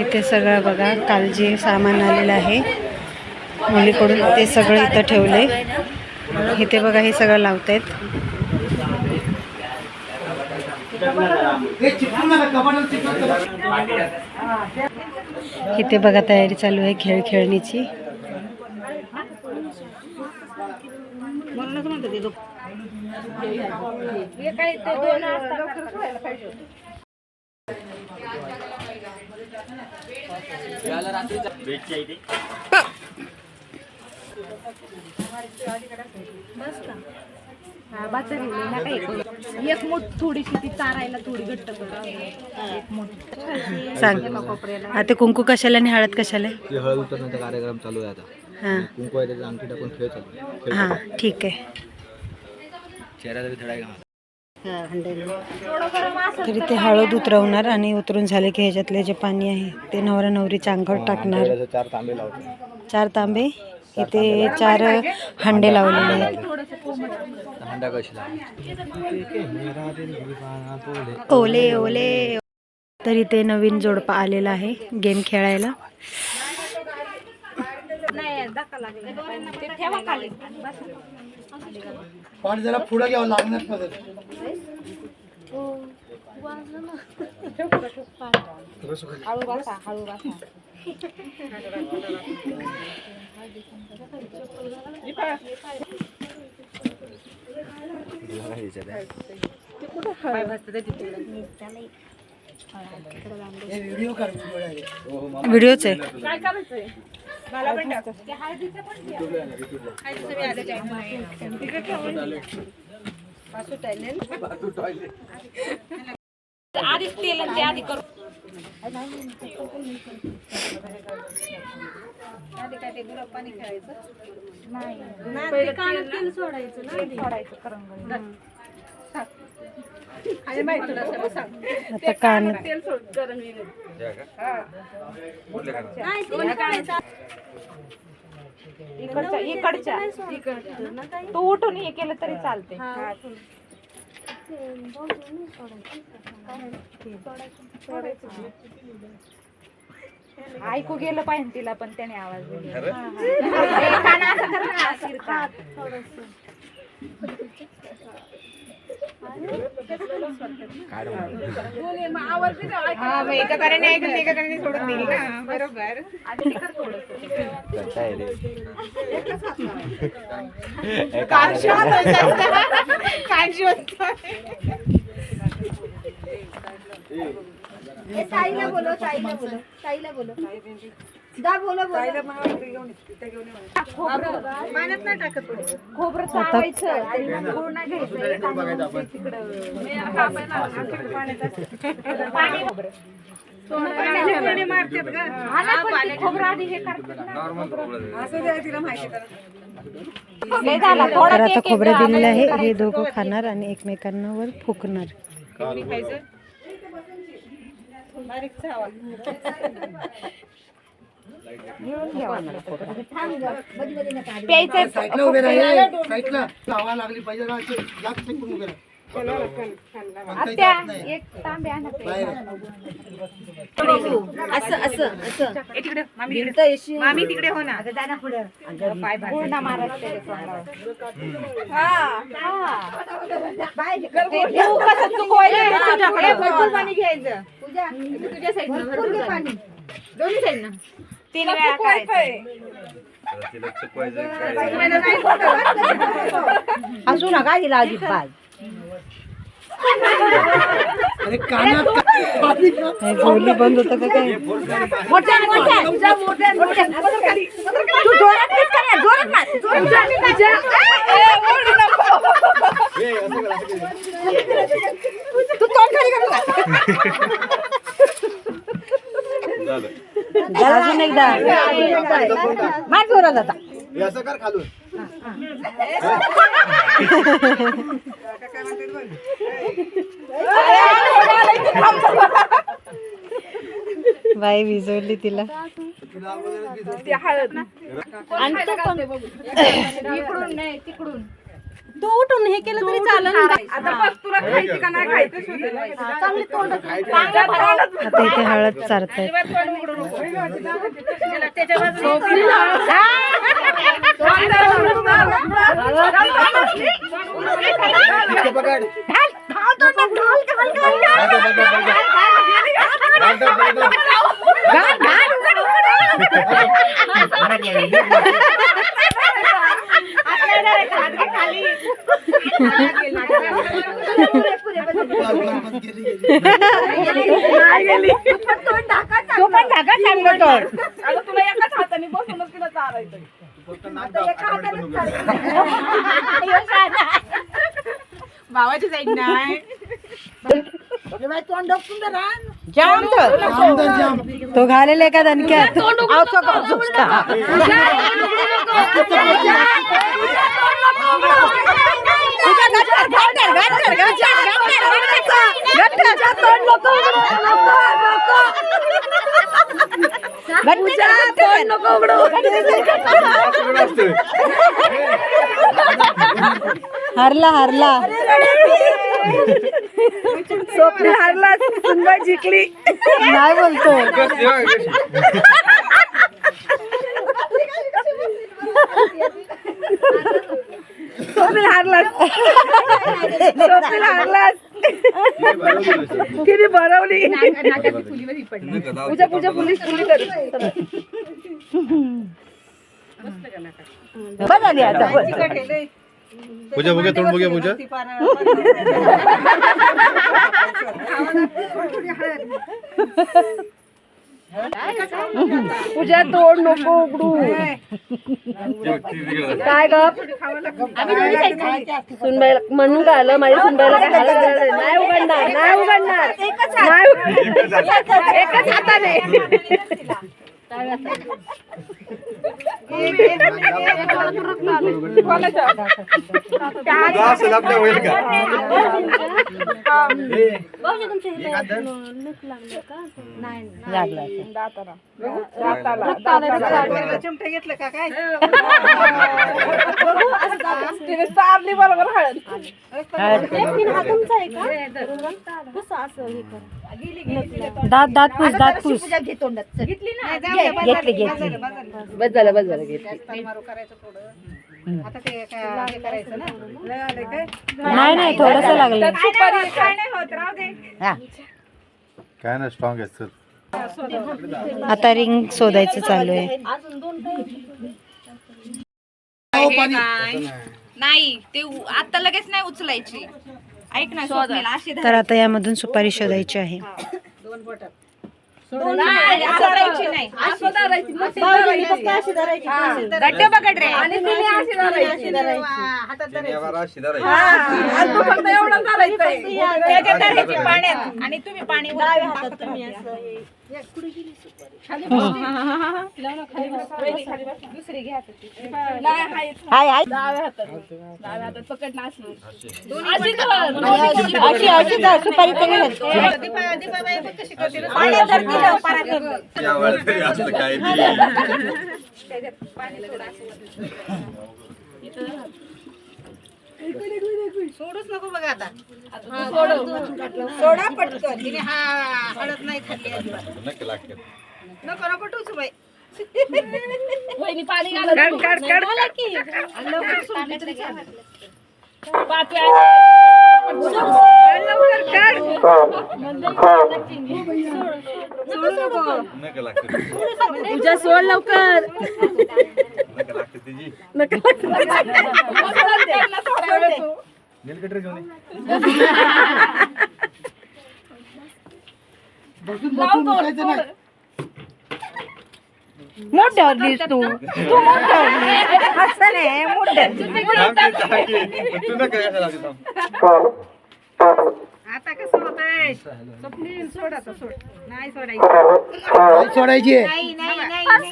इथे सगळं बघा काल जे सामान आलेलं आहे. मुलीकडून ते सगळं इथं ठेवले इथे बघा हे सगळं लावतायत. इथे बघा तयारी चालू आहे खेळ खेळणीची. एक मूठ थोडीशी ती चारायला थोडी घट्ट सांग. आता कुंकू कशाला आणि हळद कशाला? हळद उतरण्याचा कार्यक्रम चालू आहे आता. हां. कुंकू आहे त्याचा अंगठी टाकून खेळ चालू हां ठीक आहे. चेहऱ्याचा बी थडा तर इथे हळद उतरवणार आणि उतरून झाले की ह्याच्यातले जे पाणी आहे ते नवरा नवरीच्या अंगावर टाकणार. चार तांबे लावतो. चार तांबे? इथे चार हंडे लावलेले आहेत. ओले ओले. तर इथे नवीन जोडपा आलेला आहे गेम खेळायला. नाही पाणी जरा पुढे घ्यावं लागणार. व्हिडिओच आहे? मला पण टाक. आधीच तेल आणि ते आधी करू. आधी काय ते गुलाब पाणी खेळायचं? नाही. तेल सोडायचं ना सोडायचं करंगळी आणि माहिती तुला सगळं सांग आता कान इकडच्या. इकडच्या. तू उठून हे केलं तरी चालते ऐकू गेलं पाहिजे तिला पण त्याने आवाज दिला. ए, काना असं कर ना, फिरता. मग एकाकडे नाही ऐकलं, एकाकडे सोडून दिली ना बरोबर. ताईला बोलो ताईला बोलो ताईला बोलो पाण्यात नाही टाकत थोडी. खोबरं चावायचं आणि घ्यायचं. तिकडं हा, पण मारतात? हा आधी हे तर आता खोबरं आहे, दिलेलं आहे. हे दोघं खाणार आणि एकमेकांना वर फुकणार. प्यायचं साईडला उभे राहा साईडला हवा लागली पाहिजे ना असे जास्त फेकून उभे राहा. एक तांबे असं असं असं. मामी तिकडे. हो ना. पाय पूर्ण महाराष्ट्र पाणी घ्यायचं. पूजा तुझ्या पाणी. दोन्ही साईडनं. तीन वेळा करायचं असू नका तिला अजिबात. अरे कानात पाणी का? हे बंद होतं का काय? मोठ्या मोठ्या तू जोरात नीट कर ना, जोरात मार, जोरात मार. तुझ्या- तू तोंड खाली करू नका. अजून एकदा. मार जोरात आता. असं कर खालून बाई विजवली तिला. हळद ना. इकडून नाही तिकडून. तू उठून हे केलं तरी चालेल आता बघ तुला खायची का नाही खायचं. शोधेल. चांगली तोंड आता इथे हळद इतकं पकड तू पण ढाका कर अगं तुला एकाच हाताने बसूनच तिला चारायचं भावाची जाईल नाही. जाम तो. घालेले का दणक्यात. हरला हरला. स्वप्न हारला सुनबाई जिंकली. नाही बोलतो स्वप्न हारला स्वप्न हारला किती भरवली पूजा पूजा पोलीस फुली कर. आता पूजा बघूया तोंड बघूया पूजा. तुझ्या तोड नको उघडू. काय ग? सुनबाईला म्हणून काय आलं माझ्या सुनबाईला नाही उघडणार नाही उघडणार. नाही उघडणार. एकच हाताने. चिमटे घेतलं का काय तिने सारली बरोबर हळद दात दात पूस दात पूस. घेतली ना घेतली घेतली. बस झालं बस झालं. घेतली. नाही नाही थोडस लागलं. सुपारी काय नाही होत राहू दे. हा. काय ना स्ट्रॉंग आहे चल. आता रिंग शोधायचं चालू आहे. नाही ते उ- आता लगेच नाही उचलायची. ऐक ना स्वप्नील अशी तर आता यामधून सुपारी शोधायची आहे. नाही, असं धरायची नाही. असं धरायची, नसेल धरायची. हा. गड्डे पकड रे. आणि तिने अशी धरायची. हा. आणि तू फक्त एवढं धरायचंय. त्याच्यात धरायची पाण्यात. आणि तुम्ही पाणी वरतून टाकत राहा. दुसरी घ्या हाय. हाय डाव्या हातात. डाव्या हातात पकडणं असलं काय ते. सोडूच नको बघा आता. सोडा पटकन. तिने हा हळद नाही खाल्ली अजिबात. नक्की लागते नको नको टूच बाई. पाणी लवकर काढ. सोडू नको. नका लागते तुझ्या सोड लवकर. नका. लागते तिची नीलकटर घेऊन. बसून बसून उठायचं नाही. मोठ्यावर दिस तू. तू मोठ्यावर असं नाही. आता कसं होतंय? स्वप्नील सोड आता सोड. नाही सोडायचं. सोडायची नाही नाही नाही.